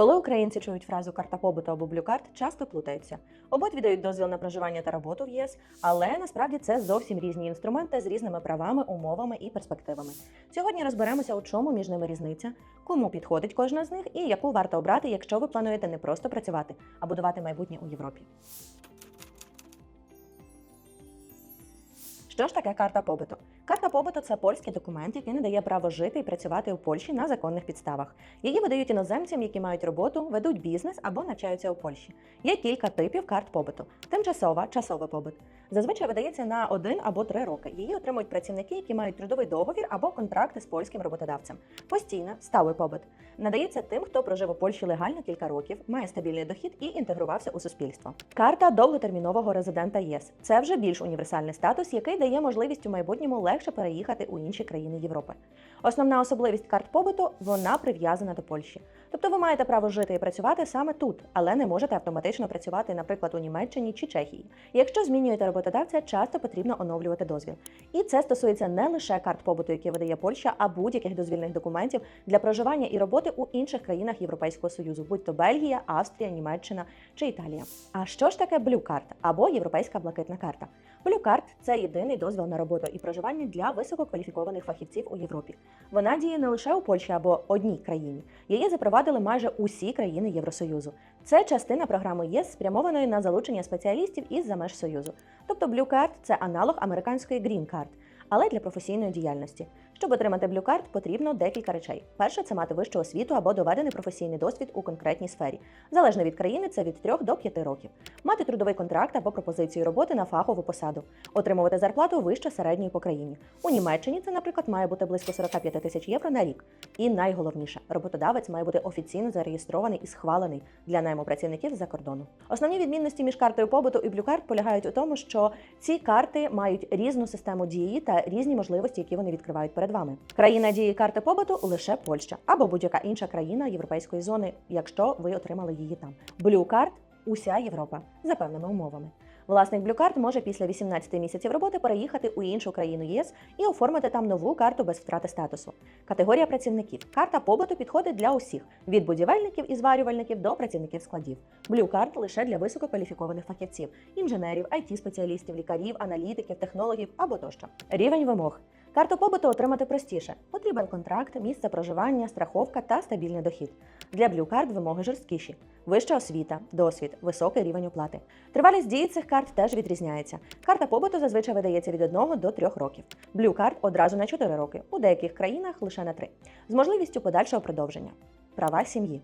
Коли українці чують фразу карта побуту або блюкарт, часто плутаються. Обидві дають дозвіл на проживання та роботу в ЄС, але насправді це зовсім різні інструменти з різними правами, умовами і перспективами. Сьогодні розберемося, у чому між ними різниця, кому підходить кожна з них і яку варто обрати, якщо ви плануєте не просто працювати, а будувати майбутнє у Європі. Що ж таке карта побуту? Карта побуту це польський документ, який надає право жити і працювати у Польщі на законних підставах. Її видають іноземцям, які мають роботу, ведуть бізнес або навчаються у Польщі. Є кілька типів карт побуту: тимчасова, часовий побут. Зазвичай видається на один або три роки. Її отримують працівники, які мають трудовий договір або контракти з польським роботодавцем. Постійна, сталий побут. Надається тим, хто прожив у Польщі легально кілька років, має стабільний дохід і інтегрувався у суспільство. Карта довготермінового резидента ЄС це вже більш універсальний статус, який дає можливість у майбутньому легше переїхати у інші країни Європи. Основна особливість карт побуту вона прив'язана до Польщі. Тобто ви маєте право жити і працювати саме тут, але не можете автоматично працювати, наприклад, у Німеччині чи Чехії. Якщо змінюєте роботодавця, часто потрібно оновлювати дозвіл. І це стосується не лише карт побуту, які видає Польща, а будь-яких дозвільних документів для проживання і роботи у інших країнах Європейського Союзу, будь то Бельгія, Австрія, Німеччина чи Італія. А що ж таке Card або Європейська блакитна карта? Card – це єдиний дозвіл на роботу і проживання для висококваліфікованих фахівців у Європі. Вона діє не лише у Польщі або одній країні. Її запровадили майже усі країни Євросоюзу. Це частина програми ЄС, спрямованої на залучення спеціалістів із за меж Союзу. Тобто Blue Card – це аналог американської Green Card, але для професійної діяльності. Щоб отримати Blue Card, потрібно декілька речей. Перше це мати вищу освіту або доведений професійний досвід у конкретній сфері. Залежно від країни, це від 3 до 5 років. Мати трудовий контракт або пропозицію роботи на фахову посаду, отримувати зарплату вище середньої по країні. У Німеччині це, наприклад, має бути близько 45 тисяч євро на рік. І найголовніше, роботодавець має бути офіційно зареєстрований і схвалений для найму працівників за кордону. Основні відмінності між картою побуту і Blue Card полягають у тому, що ці карти мають різну систему дії та різні можливості, які вони відкривають перед вами. Країна дії карти побуту лише Польща або будь-яка інша країна європейської зони, якщо ви отримали її там. Blue Card – уся Європа за певними умовами. Власник Card може після 18 місяців роботи переїхати у іншу країну ЄС і оформити там нову карту без втрати статусу. Категорія працівників. Карта побуту підходить для усіх від будівельників і зварювальників до працівників складів. Blue Card лише для висококваліфікованих фахівців, інженерів, it спеціалістів лікарів, аналітиків, технологів або тощо. Рівень вимог. Карту побуту отримати простіше. Потрібен контракт, місце проживання, страховка та стабільний дохід. Для Blue Card вимоги жорсткіші. Вища освіта, досвід, високий рівень оплати. Тривалість дії цих карт теж відрізняється. Карта побуту зазвичай видається від 1 до 3 років. Blue Card одразу на 4 роки, у деяких країнах лише на 3. З можливістю подальшого продовження. Права сім'ї.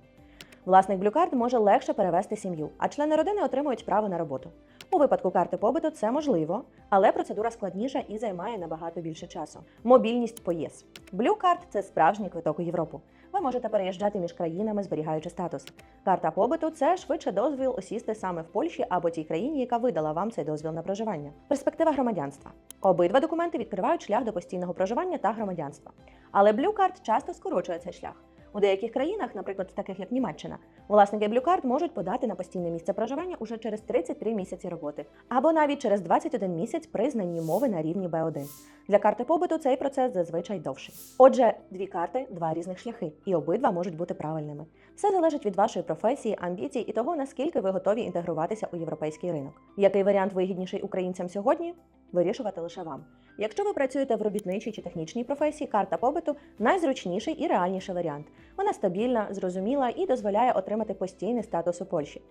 Власник Blue Card може легше перевести сім'ю, а члени родини отримують право на роботу. У випадку карти побуту це можливо, але процедура складніша і займає набагато більше часу. Мобільність по ЄС. Card – це справжній квиток у Європу. Ви можете переїжджати між країнами, зберігаючи статус. Карта побуту це швидше дозвіл осісти саме в Польщі або тій країні, яка видала вам цей дозвіл на проживання. Перспектива громадянства. Обидва документи відкривають шлях до постійного проживання та громадянства. Але Card часто скорочує цей шлях. У деяких країнах, наприклад, таких як Німеччина, власники Card можуть подати на постійне місце проживання уже через 33 місяці роботи, або навіть через 21 місяць при знанні мови на рівні B1. Для карти побуту цей процес зазвичай довший. Отже, дві карти, два різних шляхи, і обидва можуть бути правильними. Все залежить від вашої професії, амбіцій і того, наскільки ви готові інтегруватися у європейський ринок. Який варіант вигідніший українцям сьогодні? Вирішувати лише вам. Якщо ви працюєте в робітничій чи технічній професії, карта побиту найзручніший і реальніший варіант. Вона стабільна, зрозуміла і дозволяє отримати постійний статус у Польщі.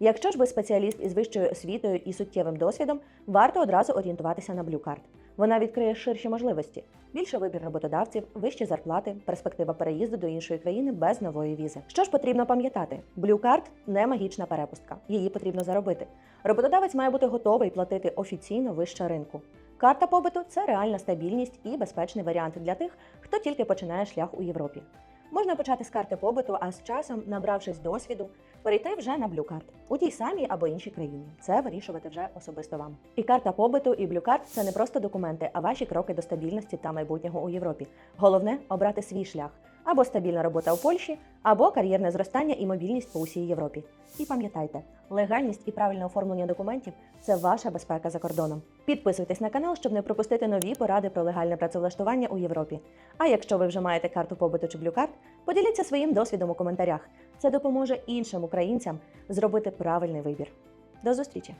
Якщо ж ви спеціаліст із вищою освітою і суттєвим досвідом, варто одразу орієнтуватися на Card. Вона відкриє ширші можливості: більше вибір роботодавців, вищі зарплати, перспектива переїзду до іншої країни без нової візи. Що ж потрібно пам'ятати? Card – не магічна перепустка, її потрібно заробити. Роботодавець має бути готовий платити офіційно вище ринку. Карта побуту це реальна стабільність і безпечний варіант для тих, хто тільки починає шлях у Європі. Можна почати з карти побуту, а з часом, набравшись досвіду, перейти вже на блюкарт у тій самій або іншій країні. Це вирішувати вже особисто вам. І карта побуту, і блюкарт – це не просто документи, а ваші кроки до стабільності та майбутнього у Європі. Головне обрати свій шлях або стабільна робота у Польщі, або кар'єрне зростання і мобільність по усій Європі. І пам'ятайте, легальність і правильне оформлення документів це ваша безпека за кордоном. Підписуйтесь на канал, щоб не пропустити нові поради про легальне працевлаштування у Європі. А якщо ви вже маєте карту побуту чи блюкарт, поділіться своїм досвідом у коментарях. це допоможе іншим українцям зробити правильний вибір. До зустрічі!